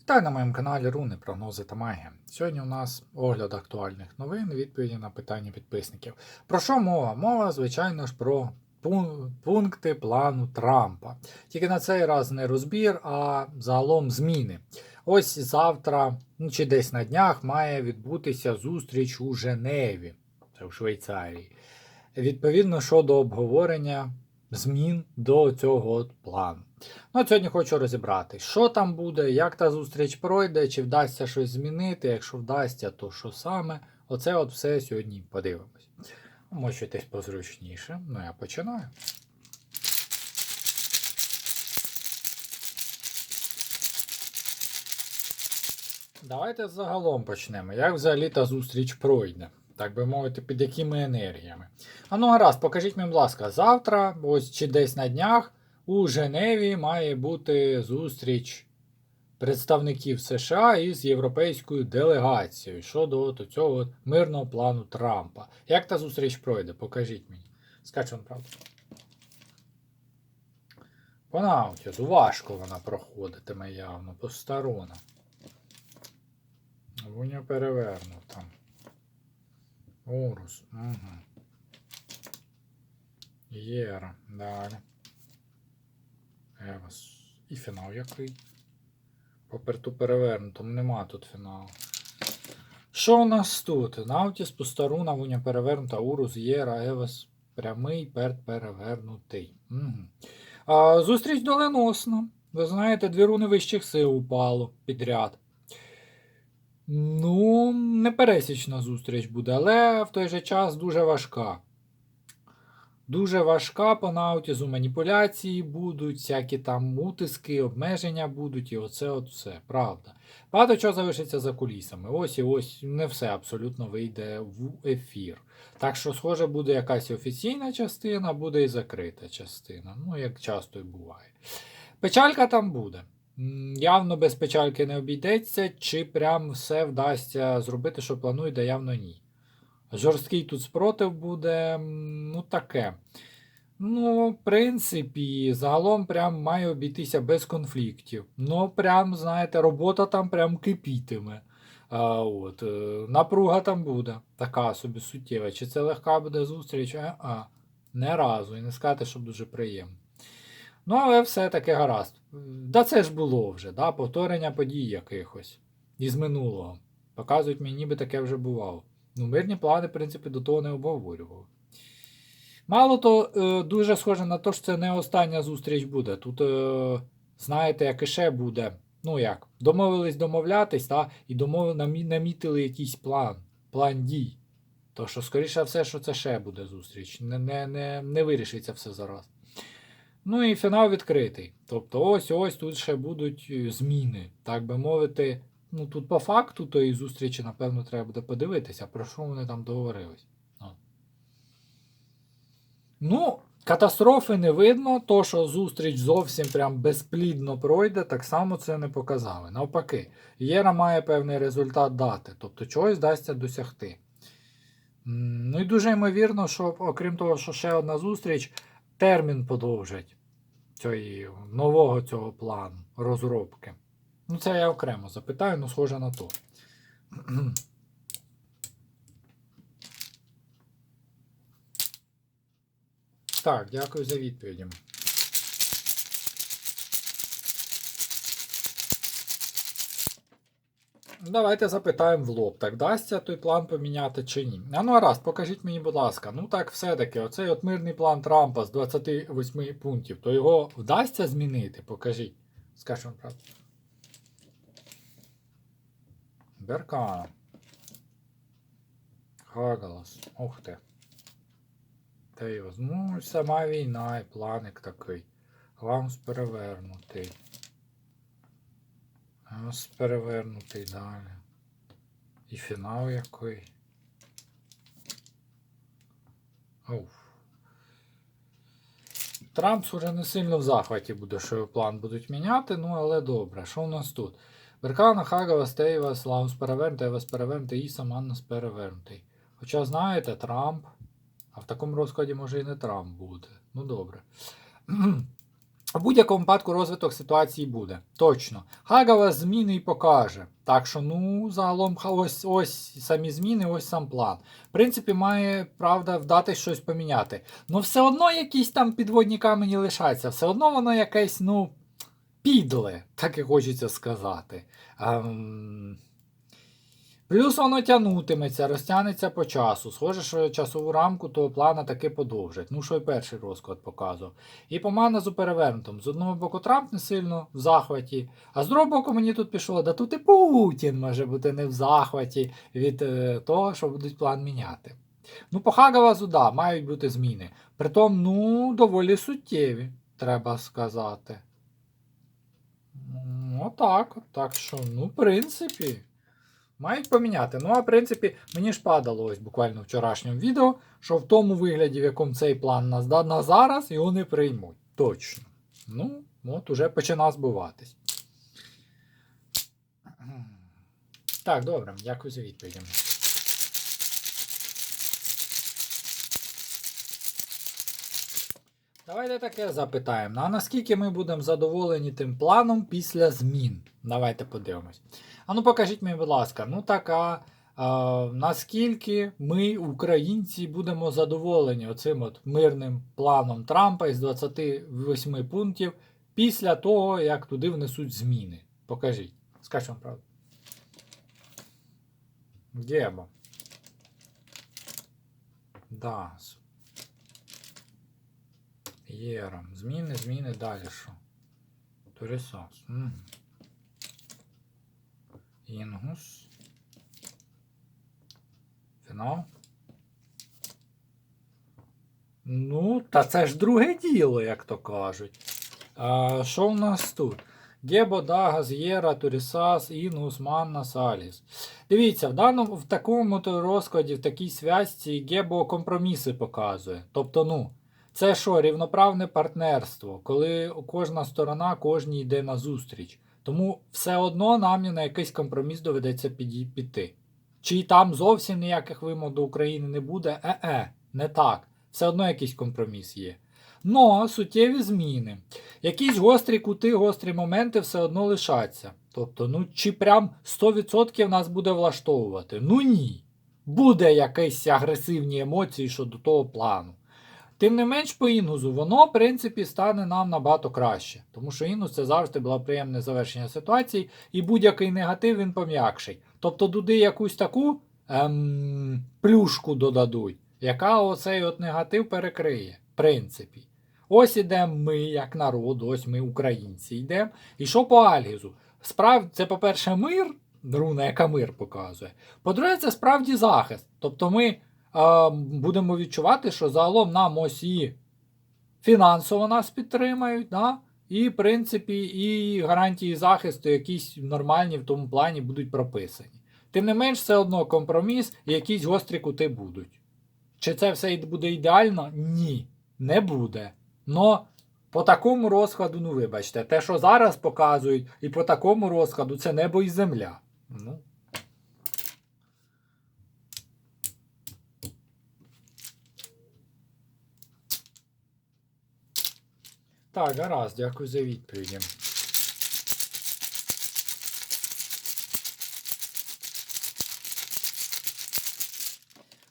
Вітаю на моєму каналі Руни, прогнози та магія. Сьогодні у нас огляд актуальних новин, відповіді на питання підписників. Про що мова? Мова, звичайно ж, про пункти плану Трампа. Тільки на цей раз не розбір, а загалом зміни. Ось завтра, ну чи десь на днях, має відбутися зустріч у Женеві, це в Швейцарії. Відповідно щодо обговорення змін до цього плану. Ну, сьогодні хочу розібрати, що там буде, як та зустріч пройде, чи вдасться щось змінити. Якщо вдасться, то що саме. Оце от все сьогодні подивимось. Мочитесь позручніше. Ну, я починаю. Давайте загалом почнемо. Як взагалі та зустріч пройде? Так би мовити, під якими енергіями. А ну гаразд, покажіть мені, будь ласка, завтра, ось чи десь на днях, у Женеві має бути зустріч представників США із європейською делегацією щодо от цього мирного плану Трампа. Як та зустріч пройде? Покажіть мені. Скажу вам правду. По важко вона проходитиме явно, посторона. Вуня перевернута. Урус. Угу. Єра. Далі. Евас. І фінал який? Поперту перевернутому нема тут фіналу. Що у нас тут? Навтіс, Пустаруна, Вуня перевернута, Урус, Єра, Евас. Прямий, перт перевернутий. Угу. А, зустріч доленосна. Ви знаєте, дві руни вищих сил упало підряд. Ну, непересічна зустріч буде, але в той же час дуже важка. Дуже важка по наутізу, маніпуляції будуть, всякі там утиски, обмеження будуть, і оце от все, правда. Багато чого залишиться за кулісами. Ось і ось не все абсолютно вийде в ефір. Так що, схоже, буде якась офіційна частина, буде і закрита частина. Ну, як часто і буває. Печалька там буде. Явно без печальки не обійдеться, чи прям все вдасться зробити, що планує, да явно ні. Жорсткий тут спротив буде, ну таке. Ну, в принципі, загалом прям має обійтися без конфліктів. Ну, прям, знаєте, робота там прям кипітиме. А, от, е, напруга там буде, така собі суттєва. Чи це легка буде зустріч? А, а, не разу. І не сказати, щоб дуже приємно. Ну, але все-таки гаразд. Да це ж було вже, да? повторення подій якихось із минулого. Показують мені, ніби таке вже бувало. Ну, мирні плани, в принципі, до того не обговорювали. Мало то, е, дуже схоже на те, що це не остання зустріч буде. Тут, е, знаєте, як і ще буде. Ну як, домовились домовлятись, та, і домов... намітили якийсь план, план дій. То що, скоріше все, що це ще буде зустріч. Не, не, не, не вирішиться все зараз. Ну і фінал відкритий. Тобто ось ось тут ще будуть е, зміни, так би мовити. Ну тут по факту тої зустрічі, напевно, треба буде подивитися, про що вони там договорились. Ну, катастрофи не видно, то що зустріч зовсім прям безплідно пройде, так само це не показали. Навпаки, Єра має певний результат дати, тобто чогось вдасться досягти. Ну і дуже ймовірно, що окрім того, що ще одна зустріч, термін подовжать цієї нового цього плану розробки. Ну, це я окремо запитаю, ну схоже на то. Так, дякую за відповіді. Давайте запитаємо в лоб, так дасться той план поміняти чи ні. А ну раз, покажіть мені, будь ласка, ну так все-таки, оцей от мирний план Трампа з 28 пунктів, то його вдасться змінити? Покажіть. Вам правду. Беркана. Хагалас. Ух ти. Тейос. Ну, сама війна і планик такий. Ламс перевернутий. Ламс перевернутий далі. І фінал який. Уф. Трамп уже не сильно в захваті буде, що його план будуть міняти, ну але добре. Що у нас тут? Беркана, Хагава, Стейвас, Лаус перевернутий, Евас перевернутий і Саманнас перевернутий. Хоча, знаєте, Трамп. А в такому розкладі може і не Трамп буде. Ну добре. В будь-якому випадку розвиток ситуації буде. Точно. Хагава зміни і покаже. Так що, ну, загалом, ось ось самі зміни, ось сам план. В принципі, має правда вдати щось поміняти. Ну, все одно якісь там підводні камені лишаються, все одно воно якесь, ну, підле, так і хочеться сказати. Ем... Плюс воно тягнутиметься, розтягнеться по часу. Схоже, що часову рамку того плана таки подовжать. Ну, що й перший розклад показував. І по маназу перевернутому. З одного боку Трамп не сильно в захваті, а з другого боку мені тут пішло, да тут і Путін може бути не в захваті від е, того, що будуть план міняти. Ну, по Хагавазу, мають бути зміни. Притом, ну, доволі суттєві, треба сказати. М, Отак, так що, ну, в принципі. Мають поміняти. Ну, а в принципі, мені ж падало ось буквально вчорашньому відео, що в тому вигляді, в якому цей план на, зда- на зараз, його не приймуть. Точно. Ну, от уже починав збиватись. Так, добре, дякую за відповідь. Давайте таке запитаємо. Ну, А наскільки ми будемо задоволені тим планом після змін? Давайте подивимось. А ну покажіть мені, будь ласка, ну така. А, наскільки ми, українці, будемо задоволені оцим от мирним планом Трампа із 28 пунктів після того, як туди внесуть зміни? Покажіть. Скажіть вам правду. Гебо. Да. Єром. Зміни, зміни, далі що? Турісос. Інгус. Фінал. Ну, та це ж друге діло, як то кажуть. А, що в нас тут? Гебо, Дагас, Єра, Турісас, Інгус, Манна, Саліс. Дивіться, в даному в такому розкладі, в такій зв'язці Гебо компроміси показує. Тобто, ну, це що, рівноправне партнерство, коли кожна сторона кожній йде на зустріч. Тому все одно нам на якийсь компроміс доведеться піти. Чи там зовсім ніяких вимог до України не буде? Е-е, не так. Все одно якийсь компроміс є. Но суттєві зміни. Якісь гострі кути, гострі моменти все одно лишаться. Тобто, ну чи прям 100% нас буде влаштовувати? Ну ні. Буде якісь агресивні емоції щодо того плану. Тим не менш, по інгузу, воно, в принципі, стане нам набагато краще. Тому що інгус це завжди було приємне завершення ситуації, і будь-який негатив він пом'якшить. Тобто туди якусь таку ем, плюшку додадуть, яка оцей от негатив перекриє. В принципі. Ось ідемо ми, як народ, ось ми, українці, йдемо. І що по Альгізу? Справді, це, по-перше, мир, руна, яка мир показує. По-друге, це справді захист. Тобто ми будемо відчувати, що загалом нам ось і фінансово нас підтримають, да? і, в принципі, і гарантії захисту якісь нормальні в тому плані будуть прописані. Тим не менш, все одно компроміс і якісь гострі кути будуть. Чи це все буде ідеально? Ні, не буде. Но по такому розкладу, ну вибачте, те, що зараз показують, і по такому розкладу це небо і земля. Ну, Так, гаразд, дякую за відповіді.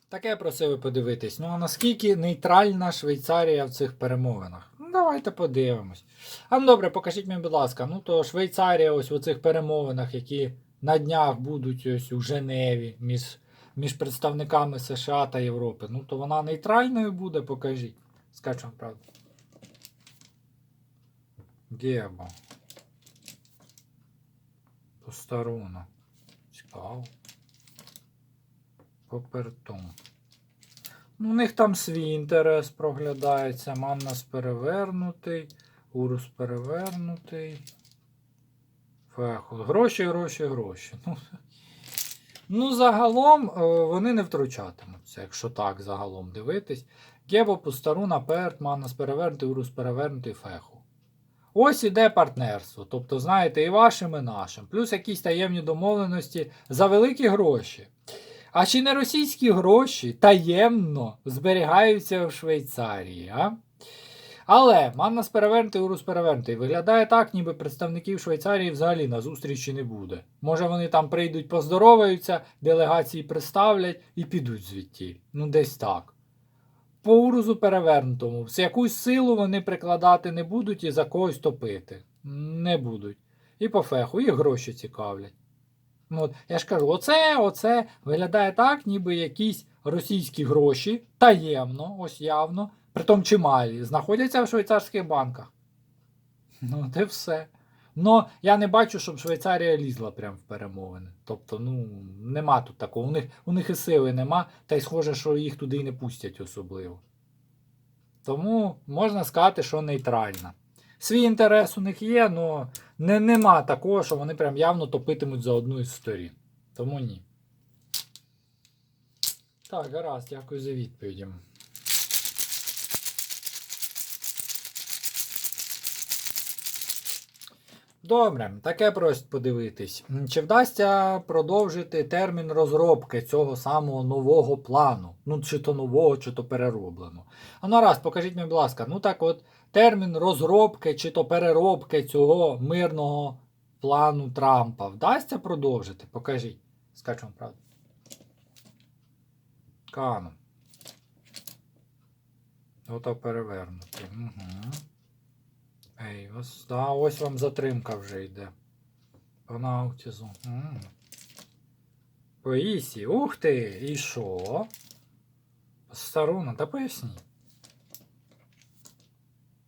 Таке просили подивитись. Ну а наскільки нейтральна Швейцарія в цих перемовинах? Ну, давайте подивимось. А ну добре, покажіть мені, будь ласка, ну то Швейцарія ось у цих перемовинах, які на днях будуть ось у Женеві між, між представниками США та Європи. Ну то вона нейтральною буде, покажіть. Скажу вам правду. Гебо. Постаруна. Цікаво. Попертун. Ну, у них там свій інтерес проглядається. Маннас перевернутий. Урус перевернутий. Феху. Гроші, гроші, гроші. Ну, ну загалом е, вони не втручатимуться, якщо так загалом дивитись. Гебо, Пустаруна, Перт, Маннас перевернутий, Урус перевернутий, Феху. Ось іде партнерство. Тобто, знаєте, і вашим, і нашим. Плюс якісь таємні домовленості за великі гроші. А чи не російські гроші таємно зберігаються в Швейцарії? а? Але Маннас перевернутий, Урус перевернутий. Виглядає так, ніби представників Швейцарії взагалі на зустрічі не буде. Може вони там прийдуть, поздороваються, делегації представлять і підуть звідти. Ну, десь так. По урузу перевернутому. З якусь силу вони прикладати не будуть і за когось топити. Не будуть. І по феху, і гроші цікавлять. Ну, от, я ж кажу, оце, оце виглядає так, ніби якісь російські гроші таємно, ось явно, притом чималі, знаходяться в швейцарських банках. Ну, це все. Ну, я не бачу, щоб Швейцарія лізла прямо в перемовини. Тобто, ну, нема тут такого. У них, у них і сили нема, та й схоже, що їх туди і не пустять особливо. Тому можна сказати, що нейтральна. Свій інтерес у них є, але не, нема такого, що вони прям явно топитимуть за одну із сторін. Тому ні. Так, гаразд, дякую за відповіді. Добре, таке просить подивитись. Чи вдасться продовжити термін розробки цього самого нового плану? Ну, чи то нового, чи то перероблено. А ну раз, покажіть мені, будь ласка, ну так от термін розробки чи то переробки цього мирного плану Трампа вдасться продовжити? Покажіть. Скажу вам правду. Кану. Ото перевернути. Угу. Ей, ось, да, ось вам затримка вже йде. По наутізу. М. По Ісі. Ух ти! І що? Старуна, та поясні.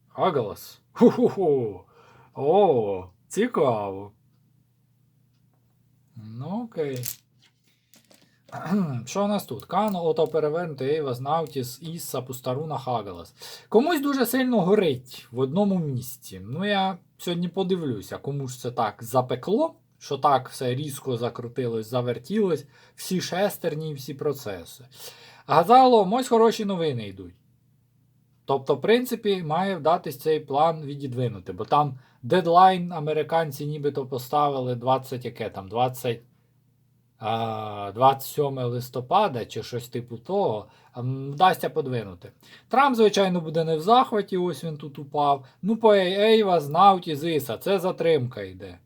Хагалас. Ху-ху-ху. О, цікаво. Ну, окей. Що у нас тут? Кано, ото перевернути Ейвас, Наутіс, Ісса, Пустаруна, Хагалас. Комусь дуже сильно горить в одному місці. Ну, я сьогодні подивлюся, кому ж це так запекло, що так все різко закрутилось, завертілось, всі шестерні і всі процеси. А загалом ось хороші новини йдуть. Тобто, в принципі, має вдатись цей план відідвинути, бо там дедлайн американці нібито поставили 20 яке там, 20. А, 27 листопада чи щось типу того, вдасться подвинути. Трамп, звичайно, буде не в захваті, ось він тут упав. Ну, по Ейва, Знауті, Зиса, це затримка йде.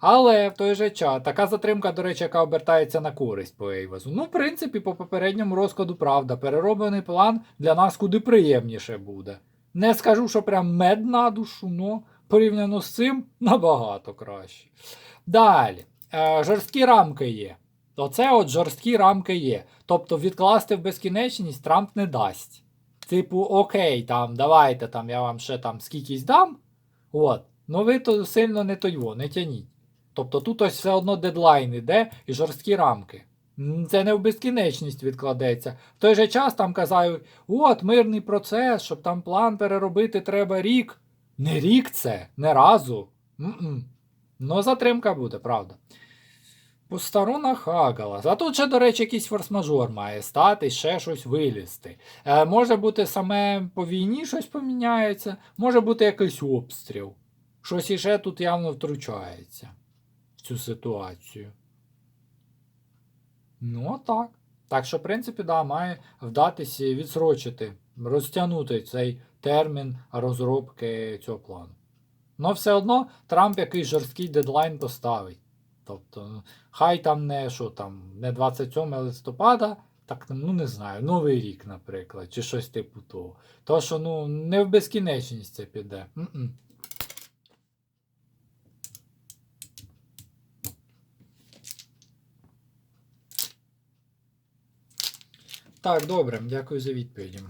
Але в той же час, така затримка, до речі, яка обертається на користь по Ейвазу. Ну, в принципі, по попередньому розкладу, правда, перероблений план для нас куди приємніше буде. Не скажу, що прям мед на душу, но порівняно з цим набагато краще. Далі, е, жорсткі рамки є. Оце от жорсткі рамки є. Тобто відкласти в безкінечність Трамп не дасть. Типу, окей, там, давайте там, я вам ще там скількись дам. От. Ну ви то сильно не тойво, не тяніть. Тобто тут ось все одно дедлайн іде і жорсткі рамки. Це не в безкінечність відкладеться. В той же час там казають, от мирний процес, щоб там план переробити треба рік. Не рік це, не разу. Ну, затримка буде, правда. Пустарона Хагалас. А тут ще, до речі, якийсь форс-мажор має стати, ще щось вилізти. Е, може бути саме по війні щось поміняється, може бути якийсь обстріл. Щось іще тут явно втручається в цю ситуацію. Ну, так. Так що, в принципі, да, має вдатися відсрочити, розтягнути цей термін розробки цього плану. Ну, все одно Трамп якийсь жорсткий дедлайн поставить. Тобто, ну, хай там не що там, не 27 листопада, так ну не знаю, Новий рік, наприклад, чи щось типу того. То, що ну, не в безкінечність це піде. М-м. Так, добре, дякую за відповіді.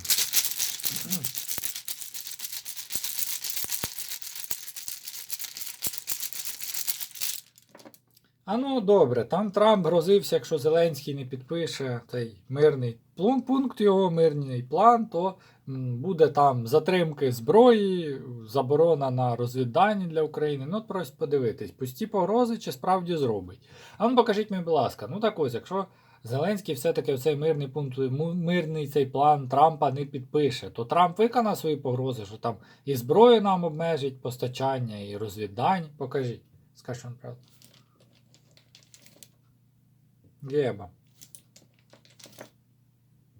А ну добре, там Трамп грозився, якщо Зеленський не підпише цей мирний пункт його, мирний план, то буде там затримки зброї, заборона на розвіддані для України. Ну, от просто подивитись, пусті погрози чи справді зробить. А ну покажіть мені, будь ласка, ну так ось, якщо Зеленський все-таки цей мирний пункт, мирний цей план Трампа не підпише, то Трамп виконав свої погрози, що там і зброю нам обмежить постачання, і розвіддань. Покажіть. Скажіть правду. Геба.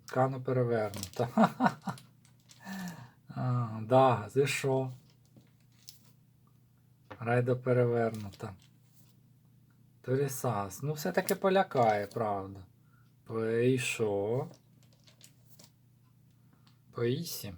Кано перевернута. А, да, що? Райдо перевернута. Торісас. Ну, все-таки полякає, правда. По- І що? По.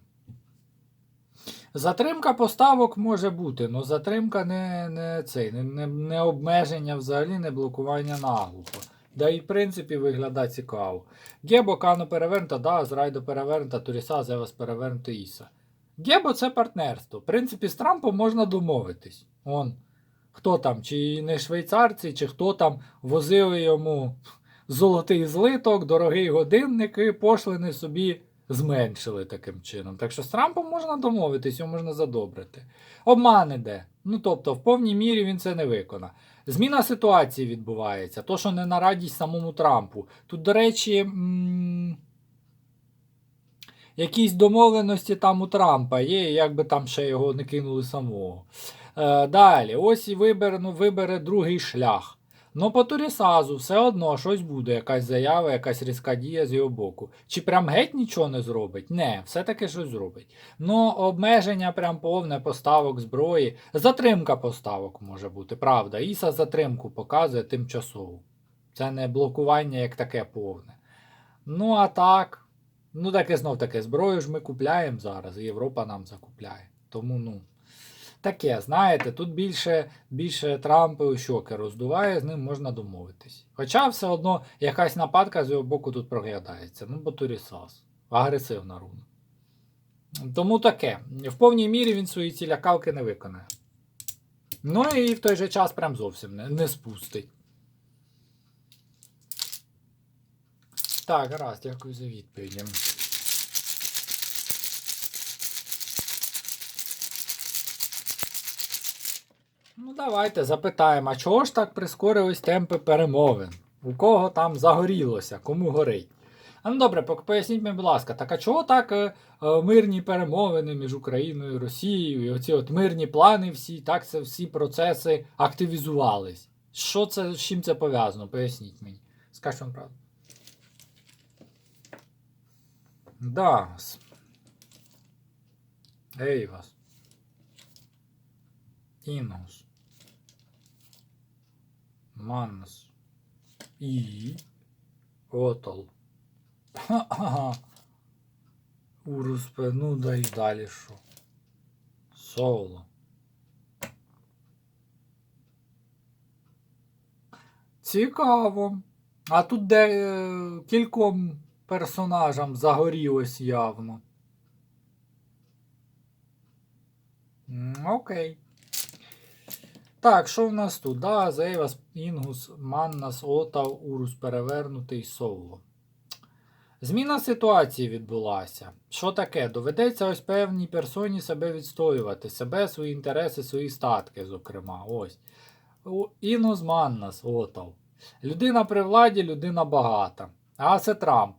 Затримка поставок може бути, але затримка не, не, цей, не, не, не обмеження взагалі, не блокування наглухо. Да і в принципі виглядає цікаво. Гебо, Кано перевернута, да, Зрайдо перевернута, Туріса, Зевас перевернута, Іса. Гебо це партнерство. В принципі, з Трампом можна домовитись. Он, хто там, чи не швейцарці, чи хто там возили йому золотий злиток, дорогий годинник і пошлини собі зменшили таким чином. Так що з Трампом можна домовитись, його можна задобрити. Обман іде. Ну тобто, в повній мірі він це не виконає. Зміна ситуації відбувається, то, що не на радість самому Трампу. Тут, до речі, м- якісь домовленості там у Трампа є, як би там ще його не кинули самого. Е, далі, ось і вибере, ну, вибере другий шлях. Ну, по Турісазу все одно щось буде, якась заява, якась різка дія з його боку. Чи прям геть нічого не зробить? Не, все-таки щось зробить. Ну, обмеження прям повне поставок зброї. Затримка поставок може бути, правда. Іса затримку показує тимчасову. Це не блокування як таке повне. Ну, а так. Ну, так і знов таки, зброю ж ми купляємо зараз, і Європа нам закупляє. Тому, ну. Таке, знаєте, тут більше, більше Трампи щоки роздуває, з ним можна домовитись. Хоча все одно якась нападка з його боку тут проглядається. Ну, бо Турісас. Агресивна руна. Тому таке. В повній мірі він свої ці лякалки не виконає. Ну і в той же час прям зовсім не, не спустить. Так, гаразд, дякую за відповіді. Ну, давайте запитаємо, а чого ж так прискорились темпи перемовин? У кого там загорілося, кому горить? А ну добре, поясніть мені, будь ласка, так а чого так е, е, мирні перемовини між Україною і Росією, і оці от мирні плани всі, так це всі процеси активізувались? Що це, з чим це пов'язано? Поясніть мені. Скажіть вам правду. Да. Ей вас. Інгус. І. Отол. Ха-ха. Уруспе, ну да й далі що. Соло. Цікаво. А тут де е, кільком персонажам загорілось явно. Окей. Так, що в нас тут? Да, Зейвас, Інгус, Маннас, Отав, Урус перевернутий, Соло. Зміна ситуації відбулася. Що таке? Доведеться ось певній персоні себе відстоювати, себе, свої інтереси, свої статки, зокрема. Ось. Інус Маннас, Отав. Людина при владі, людина багата. А це Трамп.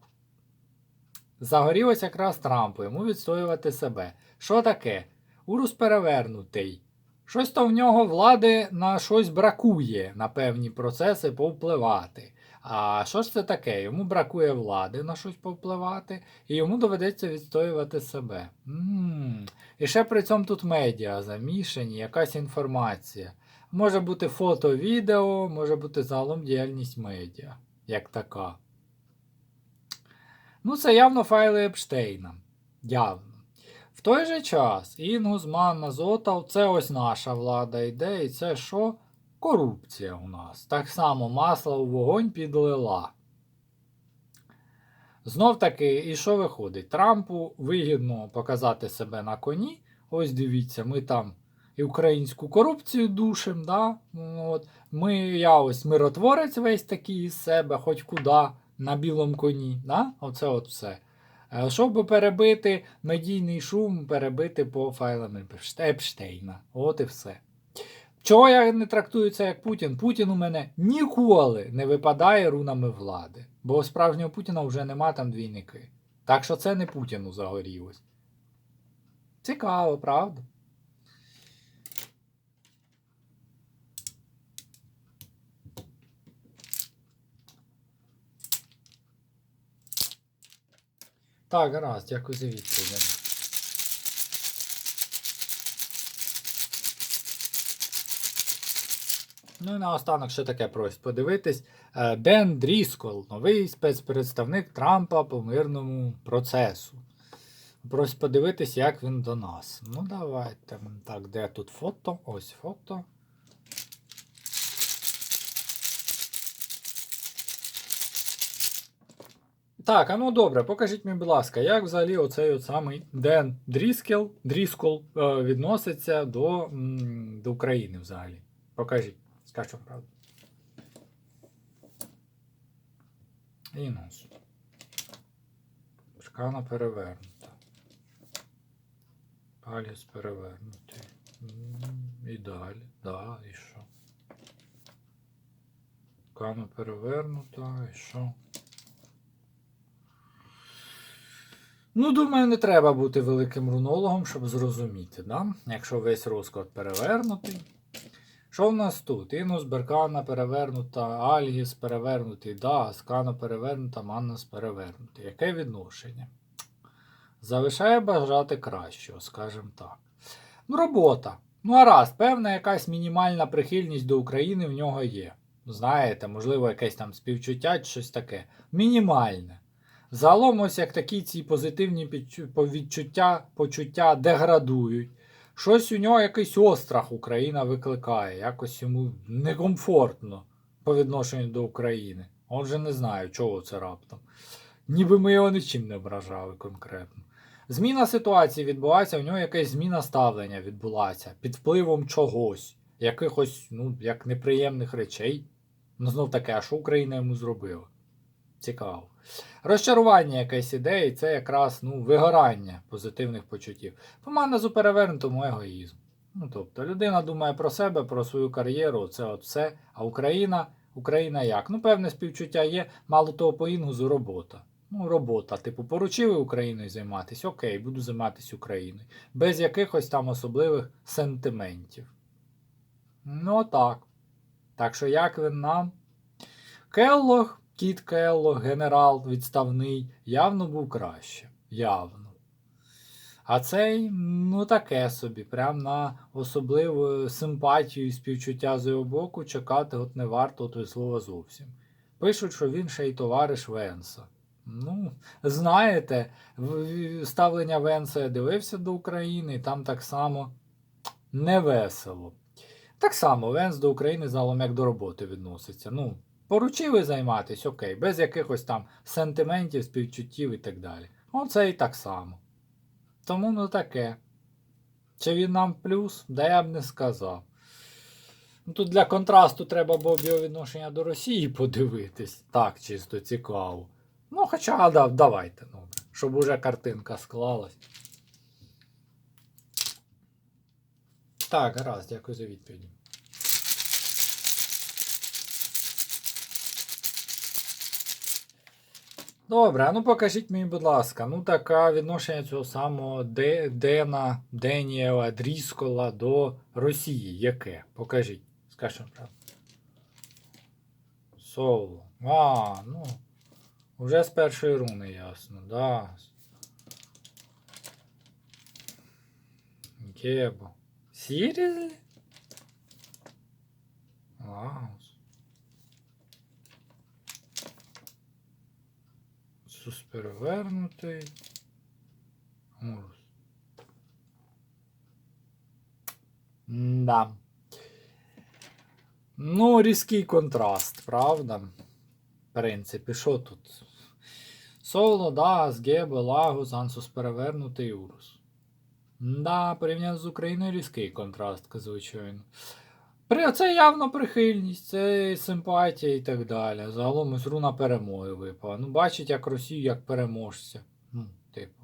Загорілось якраз Трампу, йому відстоювати себе. Що таке? Урус перевернутий. Щось то в нього влади на щось бракує, на певні процеси повпливати. А що ж це таке? Йому бракує влади на щось повпливати, і йому доведеться відстоювати себе. м І ще при цьому тут медіа замішані, якась інформація. Може бути фото, відео, може бути загалом діяльність медіа, як така. Ну, це явно файли Епштейна. Явно. Той же час Інгус, Манна, Зотав це ось наша влада йде, і це що? Корупція у нас. Так само масло у вогонь підлила. Знов таки, і що виходить? Трампу вигідно показати себе на коні. Ось дивіться, ми там і українську корупцію душим. Да? От. Ми, я ось миротворець весь такий із себе, хоч куди, на білому коні. Да? Оце от все. Щоб перебити медійний шум, перебити по файлам Епштейна. От і все. Чого я не трактую це як Путін? Путін у мене ніколи не випадає рунами влади. Бо справжнього Путіна вже нема там двійники. Так що це не Путіну загорілось. Цікаво, правда? Так, гаразд, дякую за відповідь. Ну і наостанок, що таке просить подивитись. Е, Ден Дріскол, новий спецпредставник Трампа по мирному процесу. Просить подивитись, як він до нас. Ну, давайте. Так, де тут фото? Ось фото. Так, а ну добре, покажіть мені, будь ласка, як взагалі оцей от самий Ден Дріскел, Дріскол е, відноситься до, м, до України взагалі. Покажіть, скажу правду. І нос. Шкана перевернута. Палець перевернутий. І далі. Да, і що? Шкана перевернута, і що? Ну, думаю, не треба бути великим рунологом, щоб зрозуміти, да? якщо весь розклад перевернутий. Що в нас тут? Інус, Беркана перевернута, Альгіс перевернутий, да, Аскана перевернута, Маннас перевернутий. Яке відношення? Залишає бажати кращого, скажімо так. Ну, робота. Ну, а раз, певна якась мінімальна прихильність до України в нього є. Знаєте, можливо, якесь там співчуття чи щось таке. Мінімальне. Загалом, ось як такі ці позитивні відчуття, почуття деградують. Щось у нього якийсь острах Україна викликає, якось йому некомфортно по відношенню до України. Отже, не знаю, чого це раптом. Ніби ми його нічим не ображали конкретно. Зміна ситуації відбувається, у нього якась зміна ставлення відбулася під впливом чогось, якихось, ну, як неприємних речей. Ну, знов таке, а що Україна йому зробила? Цікаво. Розчарування якесь іде, і це якраз ну, вигорання позитивних почуттів. По Манезу перевернутому егоїзм. Ну, тобто, людина думає про себе, про свою кар'єру, це от все. А Україна, Україна як? Ну, певне співчуття є, мало того, по інгузу робота. Ну, робота. Типу, поручили Україною займатися, окей, буду займатися Україною. Без якихось там особливих сентиментів. Ну, так. Так що, як він нам? Келлог, кіт Келлог, генерал відставний, явно був краще. Явно. А цей, ну таке собі, прям на особливу симпатію і співчуття з його боку чекати от не варто то й слова зовсім. Пишуть, що він ще й товариш Венса. Ну, знаєте, ставлення Венса я дивився до України, і там так само невесело. Так само Венс до України загалом як до роботи відноситься. Ну, поручили займатися, окей, без якихось там сентиментів, співчуттів і так далі. Оце і так само. Тому ну таке. Чи він нам плюс? Да я б не сказав. Ну, тут для контрасту треба було б його відношення до Росії подивитись. Так, чисто цікаво. Ну, хоча, да, давайте, добре. Щоб уже картинка склалась. Так, гаразд, дякую за відповіді. Добре, ну покажіть мені, будь ласка, ну таке відношення цього самого Дена, Деніела, Дріскола до Росії. Яке? Покажіть. Скажіть правду. Соло. А, ну. Вже з першої руни ясно, да. Гебо. Seriously? Лаус. Сус перевернутий. Урус. Да. Ну, різкий контраст, правда? В принципі, що тут? Соло, Дас, Гебо, Лагус, Ансус перевернутий Урус. Да, порівняно з Україною різкий контраст, звичайно. При, це явно прихильність, це симпатія і так далі. Загалом ось руна перемоги випала. Ну, бачить, як Росію, як переможця. Ну, типу.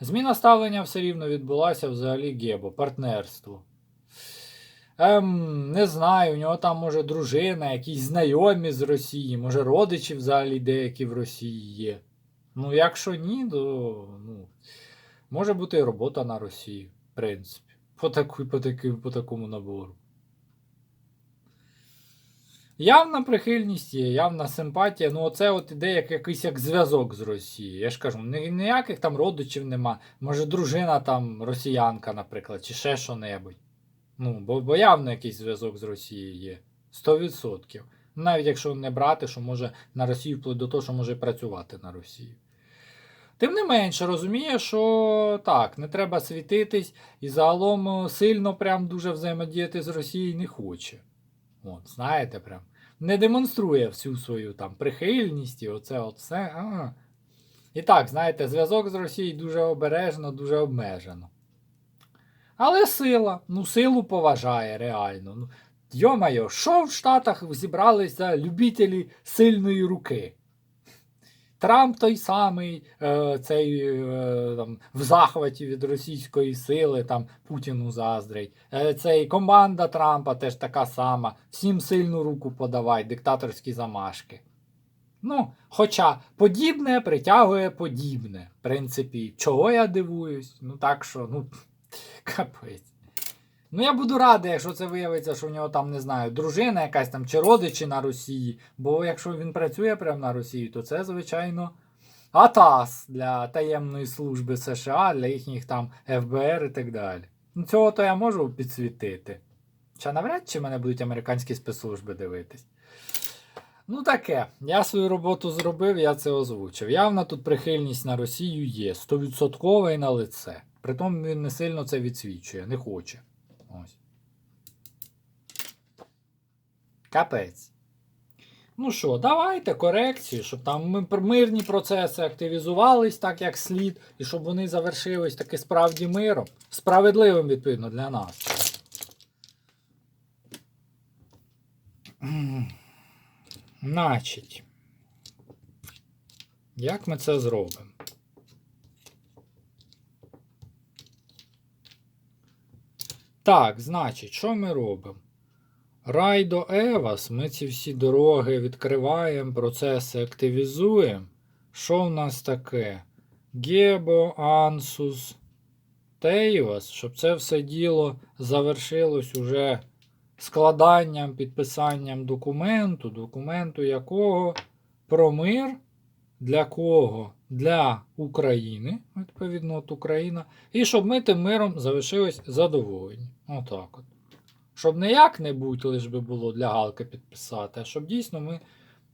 Зміна ставлення все рівно відбулася взагалі Гебо, партнерство. Ем, не знаю, у нього там може дружина, якісь знайомі з Росії, може родичі взагалі деякі в Росії є. Ну, якщо ні, то ну, може бути і робота на Росії, в принципі, по, таку, по, таку, по такому набору. Явна прихильність є, явна симпатія. Ну, оце от іде як якийсь як зв'язок з Росією. Я ж кажу, ніяких там родичів нема. Може, дружина там росіянка, наприклад, чи ще що-небудь. Ну, бо, бо явно якийсь зв'язок з Росією є. 100%. Навіть якщо не брати, що може на Росію вплоть до того, що може працювати на Росію. Тим не менше, розуміє, що так, не треба світитись і загалом е, сильно прям дуже взаємодіяти з Росією не хоче. От, знаєте, прям не демонструє всю свою там прихильність і оце, оце. А. І так, знаєте, зв'язок з Росією дуже обережно, дуже обмежено. Але сила, ну силу поважає реально. Ну, Йо-майо, що в Штатах зібралися любителі сильної руки? Трамп той самий, е, цей е, там, в захваті від російської сили, там Путіну заздрить. Е, цей команда Трампа теж така сама. Всім сильну руку подавай, диктаторські замашки. Ну, хоча подібне притягує подібне. В принципі, чого я дивуюсь? Ну так що, ну, капець. Ну, я буду радий, якщо це виявиться, що в нього там, не знаю, дружина якась там чи родичі на Росії. Бо якщо він працює прямо на Росії, то це, звичайно, АТАС для таємної служби США, для їхніх там ФБР і так далі. Ну, цього то я можу підсвітити. Хоча навряд чи мене будуть американські спецслужби дивитись. Ну таке, я свою роботу зробив, я це озвучив. Явна тут прихильність на Росію є, 100% і на лице. Притом він не сильно це відсвічує, не хоче. Ось. Капець. Ну що, давайте корекцію, щоб там мирні процеси активізувались так, як слід, і щоб вони завершились таки справді миром. Справедливим, відповідно, для нас. Значить. Як ми це зробимо? Так, значить, що ми робимо? Райдо Евас, ми ці всі дороги відкриваємо, процеси активізуємо. Що в нас таке? Гебо, Ансус, Тейвас, щоб це все діло завершилось уже складанням, підписанням документу, документу якого про мир для кого? Для України, відповідно, от Україна. І щоб ми тим миром залишились задоволені. Отак от. Щоб не як-небудь лиш би було для Галки підписати, а щоб дійсно ми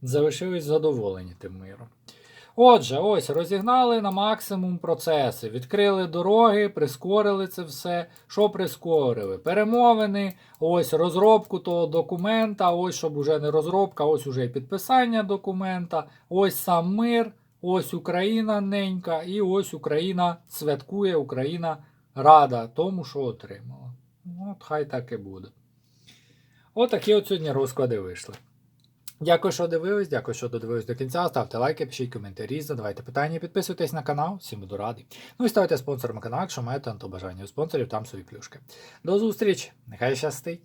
залишились задоволені тим миром. Отже, ось розігнали на максимум процеси, відкрили дороги, прискорили це все. Що прискорили? Перемовини, ось розробку того документа, ось щоб уже не розробка, ось уже і підписання документа, ось сам мир, ось Україна ненька, і ось Україна святкує, Україна рада тому, що отримала. От хай так і буде. Отакі от сьогодні розклади вийшли. Дякую, що дивились, дякую, що додивились до кінця. Ставте лайки, пишіть коментарі, задавайте питання, підписуйтесь на канал, всім буду радий. Ну і ставайте спонсором канал, якщо маєте на то бажання у спонсорів, там свої плюшки. До зустрічі! Нехай щастить!